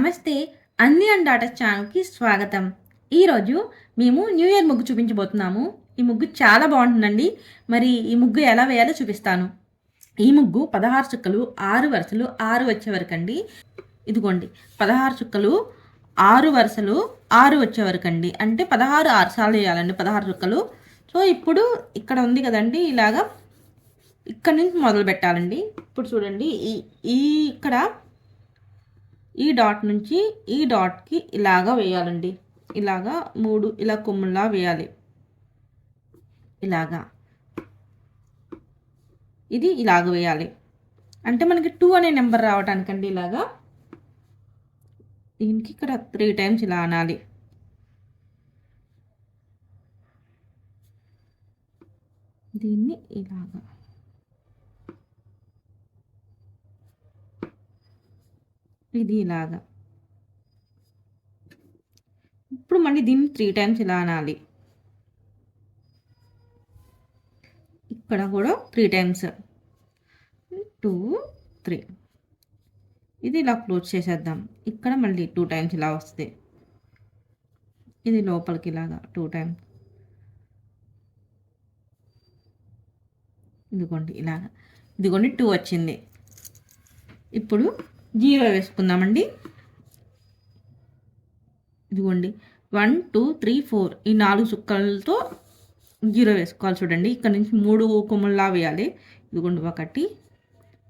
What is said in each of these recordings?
నమస్తే అన్ని and daughters ఛానల్కి స్వాగతం. ఈరోజు మేము న్యూ ఇయర్ ముగ్గు చూపించబోతున్నాము. ఈ ముగ్గు చాలా బాగుంటుందండి. మరి ఈ ముగ్గు ఎలా వేయాలో చూపిస్తాను. ఈ ముగ్గు పదహారు చుక్కలు ఆరు వరుసలు ఆరు వచ్చే వరకు అండి. ఇదిగోండి పదహారు చుక్కలు ఆరు వరుసలు ఆరు వచ్చే వరకు అండి. అంటే పదహారు ఆరు సార్లు వేయాలండి పదహారు చుక్కలు. సో ఇప్పుడు ఇక్కడ ఉంది కదండి ఇలాగా ఇక్కడ నుంచి మొదలు పెట్టాలండి. ఇప్పుడు చూడండి ఈ ఈ ఇక్కడ ఈ డాట్ నుంచి ఈ డాట్కి ఇలాగా వేయాలండి. ఇలాగా మూడు ఇలా కొమ్ములా వేయాలి. ఇలాగా. ఇది ఇలాగ వేయాలి. అంటే మనకి టూ అనే నెంబర్ రావటానికండి ఇలాగా. దీనికి ఇక్కడ త్రీ టైమ్స్ ఇలా అనాలి. దీన్ని ఇలాగా. ఇది ఇలాగా ఇప్పుడు మళ్ళీ దీన్ని త్రీ టైమ్స్ ఇలా అనాలి. ఇక్కడ కూడా త్రీ టైమ్స్ టూ త్రీ ఇది ఇలా క్లోజ్ చేసేద్దాం. ఇక్కడ మళ్ళీ టూ టైమ్స్ ఇలా వస్తుంది ఇది లోపలికి ఇలాగా టూ టైమ్స్ ఇదిగోండి ఇలాగా. ఇదిగోండి టూ వచ్చింది. ఇప్పుడు జీరో వేసుకుందామండి. ఇదిగోండి. వన్ టూ త్రీ ఫోర్ ఈ నాలుగు చుక్కలతో జీరో వేసుకోవాలి చూడండి. ఇక్కడ నుంచి మూడు కొమ్ముల్లా వేయాలి. ఇదిగోండి ఒకటి.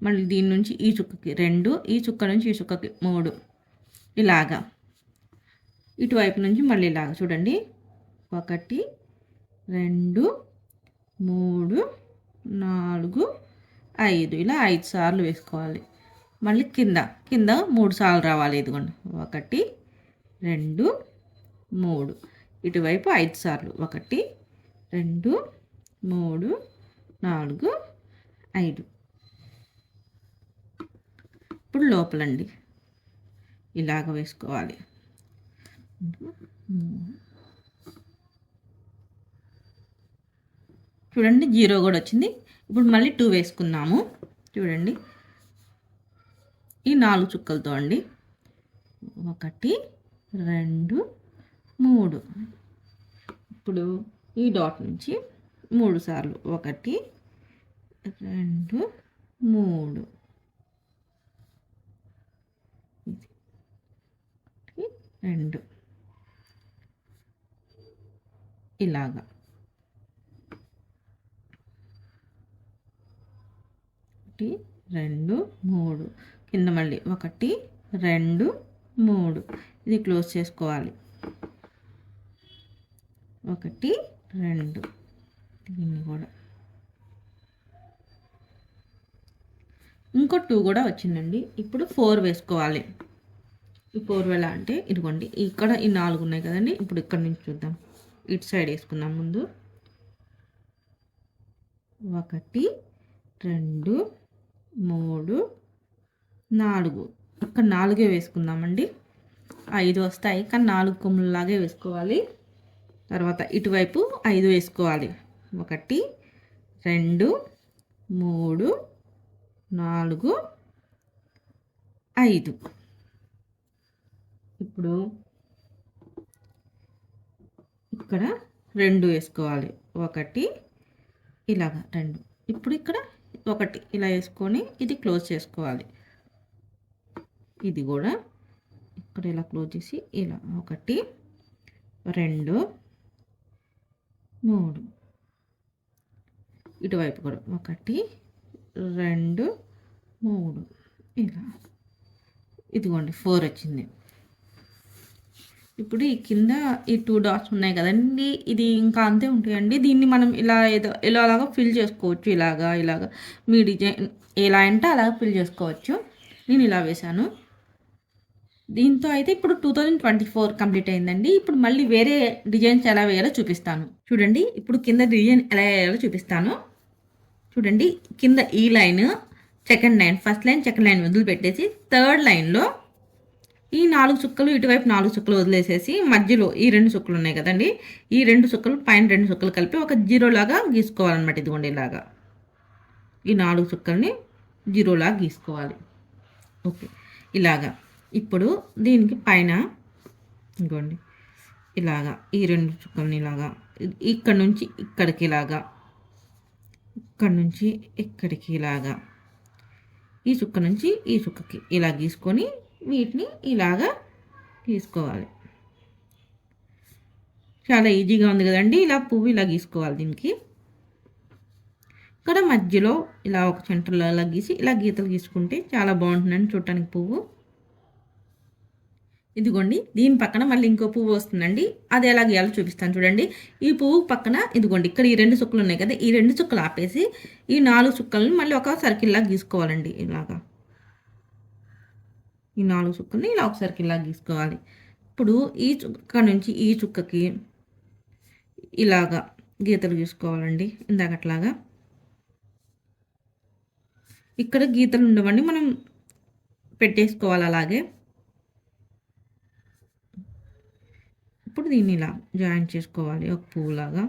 మళ్ళీ దీని నుంచి ఈ చుక్కకి రెండు. ఈ చుక్క నుంచి ఈ చుక్కకి మూడు. ఇలాగా. ఇటువైపు నుంచి మళ్ళీ ఇలాగా చూడండి. ఒకటి రెండు మూడు నాలుగు ఐదు. ఇలా ఐదు సార్లు వేసుకోవాలి. మళ్ళీ కింద కింద మూడు సార్లు రావాలి ఇదిగోండి. ఒకటి రెండు మూడు. ఇటువైపు ఐదు సార్లు. ఒకటి రెండు మూడు నాలుగు ఐదు. ఇప్పుడు లోపలండి. ఇలాగ వేసుకోవాలి. చూడండి జీరో కూడా వచ్చింది. ఇప్పుడు మళ్ళీ టూ వేసుకున్నాము చూడండి. ఈ నాలుగు చుక్కలతో అండి. ఒకటి రెండు మూడు. ఇప్పుడు ఈ డాట్ నుంచి మూడు సార్లు. ఒకటి రెండు మూడు. ఇది రెండు. ఇలాగా. ఒకటి రెండు మూడు. కింద మళ్ళీ ఒకటి రెండు మూడు. ఇది క్లోజ్ చేసుకోవాలి. ఒకటి రెండు. దీన్ని కూడా. ఇంకో టూ కూడా వచ్చిందండి. ఇప్పుడు ఫోర్ వేసుకోవాలి. ఈ ఫోర్ వేళ అంటే ఇదిగోండి ఇక్కడ ఈ నాలుగు ఉన్నాయి కదండి ఇప్పుడు ఇక్కడ నుంచి చూద్దాం. ఇటు సైడ్ వేసుకుందాం ముందు. ఒకటి రెండు మూడు నాలుగు. ఇక్కడ నాలుగే వేసుకుందామండి. ఐదు వస్తాయి. కానీ నాలుగు కొమ్ములలాగే వేసుకోవాలి. తర్వాత ఇటువైపు ఐదు వేసుకోవాలి. ఒకటి రెండు మూడు నాలుగు ఐదు. ఇప్పుడు ఇక్కడ రెండు వేసుకోవాలి. ఒకటి ఇలాగ రెండు. ఇప్పుడు ఇక్కడ ఒకటి ఇలా వేసుకొని ఇది క్లోజ్ చేసుకోవాలి. ఇది కూడా ఇక్కడ ఇలా క్లోజ్ చేసి ఇలా ఒకటి రెండు మూడు. ఇటువైపు కూడా ఒకటి రెండు మూడు. ఇలా. ఇదిగోండి ఫోర్ వచ్చింది. ఇప్పుడు ఈ కింద ఈ టూ డాట్స్ ఉన్నాయి కదండి. ఇది ఇంకా అంతే ఉంటాయండి. దీన్ని మనం ఇలా ఏదో ఇలా అలాగా ఫిల్ చేసుకోవచ్చు. ఇలాగా ఇలాగా. మీ డిజైన్ ఎలా అంటే అలాగా ఫిల్ చేసుకోవచ్చు. నేను ఇలా వేశాను. దీంతో అయితే ఇప్పుడు two thousand twenty four complete అయిందండి. ఇప్పుడు మళ్ళీ వేరే డిజైన్స్ ఎలా వేయాలో చూపిస్తాను. చూడండి ఇప్పుడు కింద డిజైన్ ఎలా వేయాలో చూపిస్తాను. చూడండి కింద ఈ line second line first line second line వదిలిపెట్టేసి థర్డ్ లైన్లో ఈ నాలుగు చుక్కలు ఇటువైపు నాలుగు చుక్కలు వదిలేసేసి మధ్యలో ఈ రెండు చుక్కలు ఉన్నాయి కదండి. ఈ రెండు చుక్కలు పైన రెండు చుక్కలు కలిపి ఒక జీరో లాగా గీసుకోవాలన్నమాట ఇదిగోండి ఇలాగా. ఈ నాలుగు చుక్కల్ని జీరోలాగా గీసుకోవాలి. ఓకే. ఇలాగా. ఇప్పుడు దీనికి పైన ఇదిగోండి. ఇలాగా ఈ రెండు చుక్కల్ని ఇలాగా. ఇక్కడ నుంచి ఇక్కడికి ఇలాగా. ఇక్కడ నుంచి ఇక్కడికి ఇలాగా. ఈ చుక్క నుంచి ఈ చుక్కకి ఇలా గీసుకొని వీటిని ఇలాగా గీసుకోవాలి. చాలా ఈజీగా ఉంది కదండి ఇలా పువ్వు ఇలా గీసుకోవాలి దీనికి. ఇక్కడ మధ్యలో ఇలా ఒక సెంటర్లో ఇలా గీసి ఇలా గీతలు గీసుకుంటే చాలా బాగుంటుందండి చూడటానికి పువ్వు. ఇదిగోండి దీని పక్కన మళ్ళీ ఇంకో పువ్వు వస్తుందండి. అది ఎలా గీయాలో చూపిస్తాను చూడండి. ఈ పువ్వు పక్కన ఇదిగోండి ఇక్కడ ఈ రెండు చుక్కలు ఉన్నాయి కదా ఈ రెండు చుక్కలు ఆపేసి ఈ నాలుగు చుక్కలను మళ్ళీ ఒక సర్కిల్లా గీసుకోవాలండి ఇలాగా. ఈ నాలుగు చుక్కల్ని ఇలా ఒక సర్కిల్లా గీసుకోవాలి. ఇప్పుడు ఈ చుక్క నుంచి ఈ చుక్కకి ఇలాగా గీతలు గీసుకోవాలండి. ఇందాకట్లాగా ఇక్కడ గీతలు ఉండవండి మనం పెట్టేసుకోవాలి అలాగే. ఇప్పుడు దీన్ని ఇలా జాయిన్ చేసుకోవాలి ఒక పువ్వులాగా.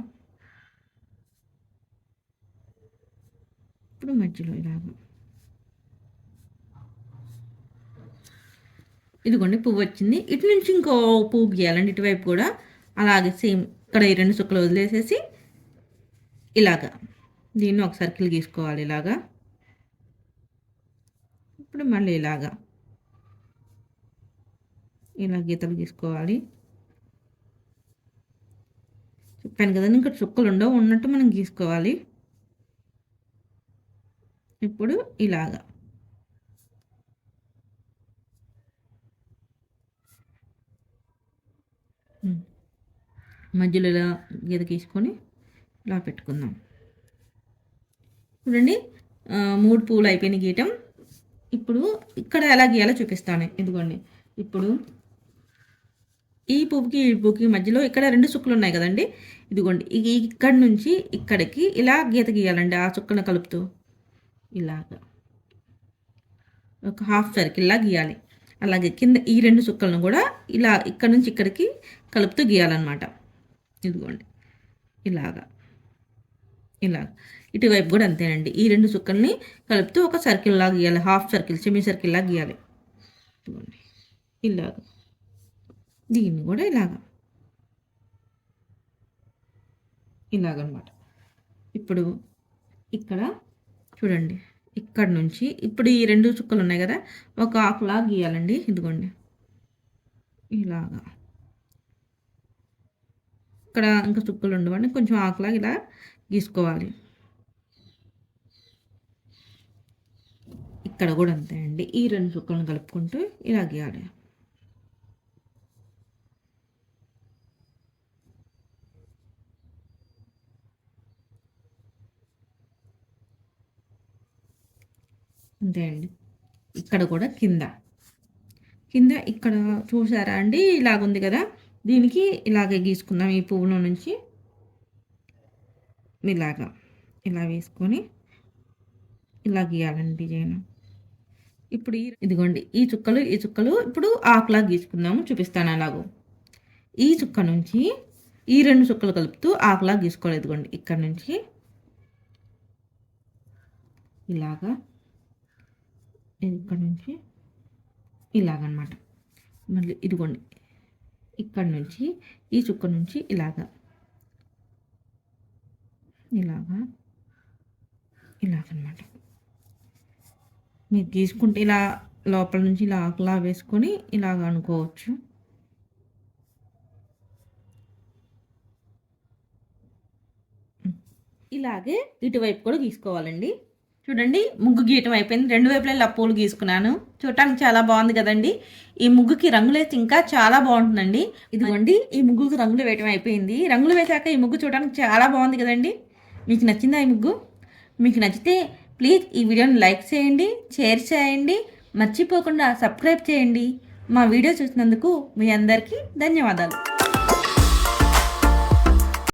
ఇప్పుడు మధ్యలో ఇలాగా. ఇదిగోండి పువ్వు వచ్చింది. ఇటు నుంచి ఇంకో పువ్వు గీయాలండి. ఇటువైపు కూడా అలాగే సేమ్ ఇక్కడ ఈ రెండు చుక్కలు వదిలేసేసి ఇలాగా దీన్ని ఒక సర్కిల్ గీసుకోవాలి ఇలాగా. ఇప్పుడు మళ్ళీ ఇలాగా ఇలా గీతలు గీసుకోవాలి. చెప్పాను కదండి ఇంకా చుక్కలు ఉండవు ఉన్నట్టు మనం గీసుకోవాలి. ఇప్పుడు ఇలాగా. మధ్యలో ఇలా గీత గీసుకొని ఇలా పెట్టుకుందాం. చూడండి మూడు పూలు అయిపోయిన గీయటం ఇప్పుడు ఇక్కడ ఎలా గీయాలో చూపిస్తాను ఇదిగోండి. ఇప్పుడు ఈ పువ్వుకి ఈ పువ్వుకి మధ్యలో ఇక్కడ రెండు చుక్కలు ఉన్నాయి కదండి. ఇదిగోండి ఇక్కడ నుంచి ఇక్కడికి ఇలా గీత గీయాలండి ఆ చుక్కను కలుపుతూ. ఇలాగా. ఒక హాఫ్ సర్కిల్లా గీయాలి. అలాగే కింద ఈ రెండు చుక్కలను కూడా ఇలా ఇక్కడ నుంచి ఇక్కడికి కలుపుతూ గీయాలన్నమాట. ఇదిగోండి. ఇలాగా. ఇలాగ ఇటువైపు కూడా అంతేనండి. ఈ రెండు చుక్కల్ని కలుపుతూ ఒక సర్కిల్ లాగా గీయాలి. హాఫ్ సర్కిల్ సెమీ సర్కిల్ లాగా గీయాలి. ఇదిగోండి. ఇలాగ. దీన్ని కూడా ఇలాగా. ఇలాగనమాట. ఇప్పుడు ఇక్కడ చూడండి. ఇక్కడ నుంచి ఇప్పుడు ఈ రెండు చుక్కలు ఉన్నాయి కదా. ఒక ఆకులాగా గీయాలండి. ఇదిగోండి. ఇలాగా. ఇక్కడ ఇంకా చుక్కలు ఉండవండి. కొంచెం ఆకులాగా ఇలా గీసుకోవాలి. ఇక్కడ కూడా అంతే అండి. ఈ రెండు చుక్కలను కలుపుకుంటూ ఇలా గీయాలి. అంతే అండి. ఇక్కడ కూడా కింద. కింద ఇక్కడ చూసారా అండి? ఇలాగుంది కదా. దీనికి ఇలాగే గీసుకుందాం ఈ పువ్వులో నుంచి. ఇలాగా ఇలా వేసుకొని ఇలా గీయాలండి డిజైన్. ఇప్పుడు ఇదిగోండి ఈ చుక్కలు ఈ చుక్కలు ఇప్పుడు ఆకులా గీసుకుందాము చూపిస్తాను అలాగూ. ఈ చుక్క నుంచి ఈ రెండు చుక్కలు కలుపుతూ ఆకులా గీసుకోవాలి ఇదిగోండి ఇక్కడ నుంచి. ఇలాగా ఇక్కడ నుంచి ఇలాగనమాట. మళ్ళీ ఇదిగోండి ఇక్కడ నుంచి ఈ చుక్క నుంచి ఇలాగా. ఇలాగా. ఇలాగనమాట. మీరు గీసుకుంటే ఇలా లోపల నుంచి ఇలా ఆకులా వేసుకొని ఇలాగ అనుకోవచ్చు. ఇలాగే ఇటువైపు కూడా తీసుకోవాలండి చూడండి ముగ్గు గీయటం అయిపోయింది. రెండు వైపులా ఇలా పూలు గీసుకున్నాను. చూడటానికి చాలా బాగుంది కదండి. ఈ ముగ్గుకి రంగులు ఇంకా చాలా బాగుంటుందండి. ఇదిగోండి ఈ ముగ్గుకి రంగులు వేయటం అయిపోయింది. రంగులు వేశాక ఈ ముగ్గు చూడడానికి చాలా బాగుంది కదండి. మీకు నచ్చిందా ఈ ముగ్గు? మీకు నచ్చితే ప్లీజ్ ఈ వీడియోని లైక్ చేయండి షేర్ చేయండి మర్చిపోకుండా సబ్స్క్రైబ్ చేయండి. మా వీడియో చూసినందుకు మీ అందరికీ ధన్యవాదాలు.